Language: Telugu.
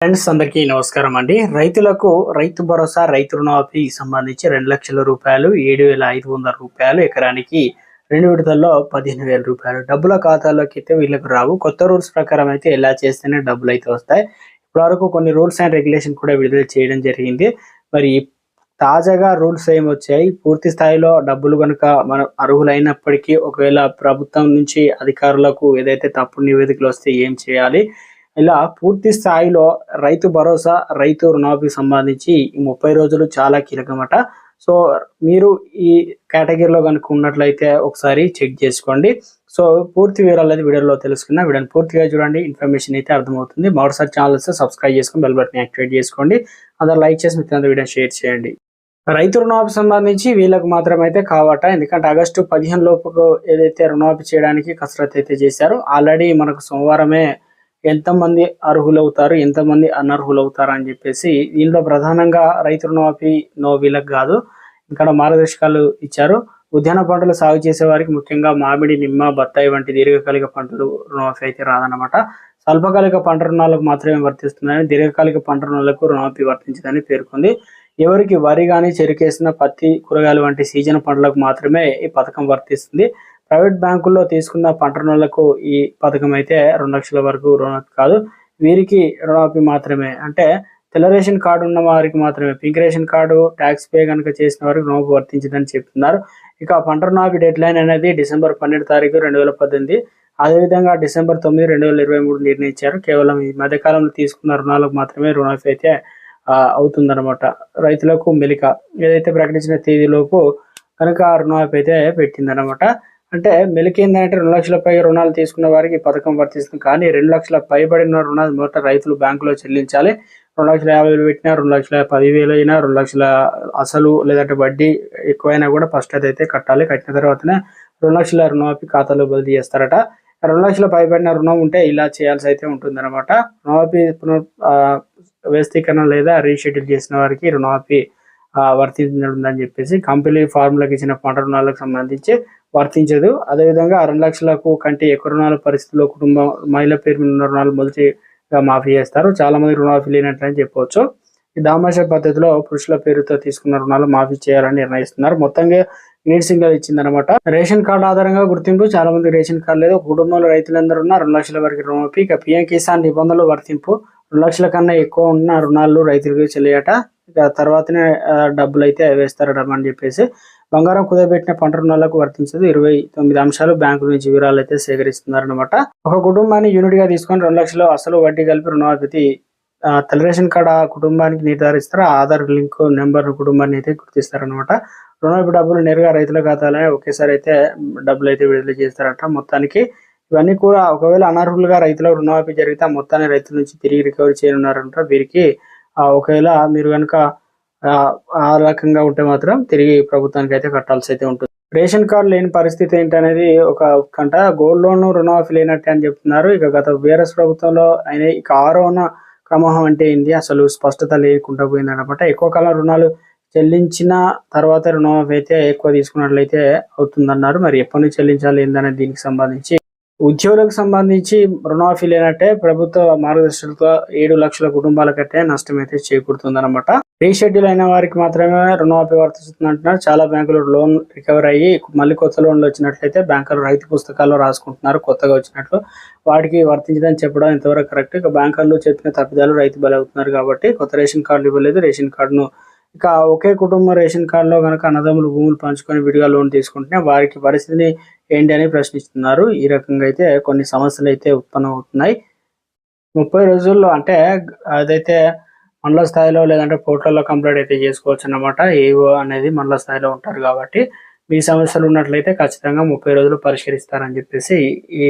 ఫ్రెండ్స్ అందరికీ నమస్కారం అండి. రైతులకు రైతు భరోసా రైతు రుణమాఫీ సంబంధించి రెండు లక్షల రూపాయలు ఏడు వేల ఐదు వందల రూపాయలు ఎకరానికి రెండు విడతల్లో పదిహేను వేల రూపాయలు. డబ్బుల ఖాతాలోకి అయితే వీళ్ళకి రావు. కొత్త రూల్స్ ప్రకారం అయితే ఎలా చేస్తేనే డబ్బులు అయితే వస్తాయి. ఇప్పటివరకు కొన్ని రూల్స్ అండ్ రెగ్యులేషన్ కూడా విడుదల చేయడం జరిగింది. మరి తాజాగా రూల్స్ ఏం వచ్చాయి? పూర్తి స్థాయిలో డబ్బులు కనుక మనం అర్హులైనప్పటికీ ఒకవేళ ప్రభుత్వం నుంచి అధికారులకు ఏదైతే తప్పుడు నివేదికలు వస్తే ఏం చేయాలి? ఇలా పూర్తి స్థాయిలో రైతు భరోసా రైతు రుణాఫీకి సంబంధించి ఈ ముప్పై రోజులు చాలా కీలకమట. సో మీరు ఈ కేటగిరీలో కనుక ఉన్నట్లయితే ఒకసారి చెక్ చేసుకోండి. సో పూర్తి వివరాలు అయితే వీడియోలో తెలుసుకున్న వీడియోని పూర్తిగా చూడండి. ఇన్ఫర్మేషన్ అయితే అర్థమవుతుంది. మరోసారి ఛానల్స్ సబ్స్క్రైబ్ చేసుకొని బెల్ బటన్ యాక్టివేట్ చేసుకోండి. అందరూ లైక్ చేసి మిత్రులందరూ వీడియో షేర్ చేయండి. రైతు రుణమాఫీ సంబంధించి వీళ్ళకు మాత్రం అయితే కావట. ఎందుకంటే ఆగస్టు పదిహేను లోపు ఏదైతే రుణమాఫీ చేయడానికి కసరత్ అయితే చేశారు ఆల్రెడీ మనకు సోమవారమే ఎంతమంది అర్హులవుతారు ఎంతమంది అనర్హులవుతారు అని చెప్పేసి దీనిలో ప్రధానంగా రైతు రుణమాఫీ నో వీళ్ళకి కాదు. ఇక్కడ మార్గదర్శకాలు ఇచ్చారు. ఉద్యాన పంటలు సాగు చేసే వారికి ముఖ్యంగా మామిడి నిమ్మ బత్తాయి వంటి దీర్ఘకాలిక పంటలు రుణమాఫీ అయితే రాదన్నమాట. స్వల్పకాలిక పంట రుణాలకు మాత్రమే వర్తిస్తుందని దీర్ఘకాలిక పంట రుణాలకు రుణమాఫీ వర్తించదని పేర్కొంది. ఎవరికి వరి కానీ చెరుకేసిన పత్తి కూరగాయలు వంటి సీజన్ పంటలకు మాత్రమే ఈ పథకం వర్తిస్తుంది. ప్రైవేట్ బ్యాంకుల్లో తీసుకున్న పంట రుణాలకు ఈ పథకం అయితే రెండు లక్షల వరకు రుణ కాదు. వీరికి రుణమాఫీ మాత్రమే. అంటే తెల్ల రేషన్ కార్డు ఉన్న వారికి మాత్రమే. Pink ration card tax pay కనుక చేసిన వారికి రుణమాఫీ వర్తించదని చెప్తున్నారు. ఇక పంట రుణమాఫీ డెడ్ లైన్ అనేది డిసెంబర్ పన్నెండు తారీఖు రెండు వేల పద్దెనిమిది. అదేవిధంగా డిసెంబర్ తొమ్మిది రెండు వేల ఇరవై మూడు నిర్ణయించారు. కేవలం ఈ మధ్యకాలంలో తీసుకున్న రుణాలకు మాత్రమే రుణమాఫీ అయితే అవుతుందన్నమాట. రైతులకు మెలిక. ఏదైతే ప్రకటించిన తేదీలోపు కనుక రుణమాఫీ అయితే పెట్టిందనమాట అంటే మెలికి ఏంటంటే రెండు లక్షల పై రుణాలు తీసుకున్న వారికి పథకం వర్తిస్తుంది. కానీ రెండు లక్షల పైబడిన రుణాలు మొదట రైతులు బ్యాంకులో చెల్లించాలి. రెండు లక్షల యాభై వేలు పెట్టినా రెండు లక్షల పదివేలు అయినా రెండు లక్షల అసలు లేదంటే వడ్డీ ఎక్కువైనా కూడా ఫస్ట్ అయితే కట్టాలి. కట్టిన తర్వాతనే రెండు లక్షల రుణమాఫీ ఖాతాలో బదిలీ చేస్తారట. రెండు లక్షల పైబడిన రుణం ఉంటే ఇలా చేయాల్సి అయితే ఉంటుంది అనమాట రుణమాఫీ పునర్ వ్యవస్థీకరణ లేదా రీషెడ్యూల్ చేసిన వారికి రుణమాఫీ వర్తించుందని చెప్పేసి కంపెనీ ఫార్ములకు ఇచ్చిన పంట రుణాలకు సంబంధించి వర్తించదు. అదేవిధంగా రెండు లక్షలకు కంటే ఎక్కువ రుణాల పరిస్థితిలో కుటుంబం మహిళ పేరు మీద ఉన్న రుణాలు మొదటిగా మాఫీ చేస్తారు. చాలా మంది రుణమాఫీ లేనట్లని చెప్పవచ్చు. ఈ దామాష పద్ధతిలో పురుషుల పేరుతో తీసుకున్న రుణాలు మాఫీ చేయాలని నిర్ణయిస్తున్నారు. మొత్తంగా నీట్ సింగల్ ఇచ్చిందనమాట రేషన్ కార్డు ఆధారంగా గుర్తింపు చాలా మంది రేషన్ కార్డు లేదు. కుటుంబంలో రైతులందరూ ఉన్న రెండు లక్షల వరకు రుణమాఫీ ఇక పిఎం కిసాన్ నిబంధనలు వర్తింపు రెండు లక్షల కన్నా ఎక్కువ ఉన్న రుణాలు రైతులకు చెల్లియట తర్వాతనే డబ్బులు అయితే వేస్తారట అని చెప్పేసి బంగారం కుదరబెట్టిన పంట రుణాలకు వర్తించదు. ఇరవై తొమ్మిది అంశాలు బ్యాంకుల నుంచి వివరాలు అయితే సేకరిస్తున్నారనమాట ఒక కుటుంబాన్ని యూనిట్గా తీసుకొని రెండు లక్షలు అసలు వడ్డీ కలిపి రుణమాఫీ తెల్ల రేషన్ కార్డు ఆ కుటుంబానికి నిర్ధారిస్తారు? ఆధార్ లింక్ నెంబర్ కుటుంబాన్ని అయితే గుర్తిస్తారనమాట రుణాభి డబ్బులు నేరుగా రైతుల ఖాతాలోనే ఒకేసారి అయితే డబ్బులు అయితే విడుదల చేస్తారట మొత్తానికి. ఇవన్నీ కూడా ఒకవేళ అనర్హులుగా రైతులకు రుణమాఫీ జరిగితే మొత్తాన్ని రైతుల నుంచి తిరిగి రికవరీ చేయనున్నారంట వీరికి. ఒకవేళ మీరు కనుక ఆ రకంగా ఉంటే మాత్రం తిరిగి ప్రభుత్వానికి అయితే కట్టాల్సి అయితే ఉంటుంది. రేషన్ కార్డు లేని పరిస్థితి ఏంటనేది ఒక కంట. గోల్డ్ లోన్ రుణమాఫీ లేనట్టే అని చెప్తున్నారు. ఇక గత బీఆర్ఎస్ ప్రభుత్వంలో ఆయన ఇక ఆరోహణ క్రమహం అంటే ఏంది? అసలు స్పష్టత లేకుండా పోయింది అనమాట ఎక్కువ కాలం రుణాలు చెల్లించిన తర్వాత రుణమాఫీ అయితే ఎక్కువ తీసుకున్నట్లయితే అవుతుందన్నారు. మరి ఎప్పటి నుంచి చెల్లించాలి ఏందనే దీనికి సంబంధించి ఉద్యోగులకు సంబంధించి రుణమాఫీ లేనట్టే ప్రభుత్వ మార్గదర్శకులతో ఏడు లక్షల కుటుంబాలకైతే నష్టం అయితే చేకూరుతుంది అనమాట రీషెడ్యూల్ అయిన వారికి మాత్రమే రుణమాఫీ వర్తిస్తుంది అంటున్నారు చాలా బ్యాంకులు లోన్ రికవర్ అయ్యి మళ్ళీ కొత్త లోన్లు వచ్చినట్లయితే బ్యాంకులు రైతు పుస్తకాల్లో రాసుకుంటున్నారు. కొత్తగా వచ్చినట్లు వాటికి వర్తించదని చెప్పడం ఇంతవరకు కరెక్ట్. ఇక బ్యాంకర్లు చెప్పిన తప్పిదాలు రైతు బలవుతున్నారు కాబట్టి కొత్త రేషన్ కార్డులు ఇవ్వలేదు. రేషన్ కార్డును ఇక ఒకే కుటుంబ రేషన్ కార్డులో కనుక అన్నదమ్ములు భూములు పంచుకొని విడిగా లోన్ తీసుకుంటే వారికి పరిస్థితిని ఏంటి అని ప్రశ్నిస్తున్నారు. ఈ రకంగా అయితే కొన్ని సమస్యలు అయితే ఉత్పన్నం అవుతున్నాయి. ముప్పై రోజుల్లో అంటే అదైతే మండల స్థాయిలో లేదంటే పోర్టల్లో కంప్లైంట్ అయితే చేసుకోవచ్చు అన్నమాట. ఏవో అనేది మండల స్థాయిలో ఉంటారు కాబట్టి మీ సమస్యలు ఉన్నట్లయితే ఖచ్చితంగా ముప్పై రోజులు పరిష్కరిస్తారని చెప్పేసి ఈ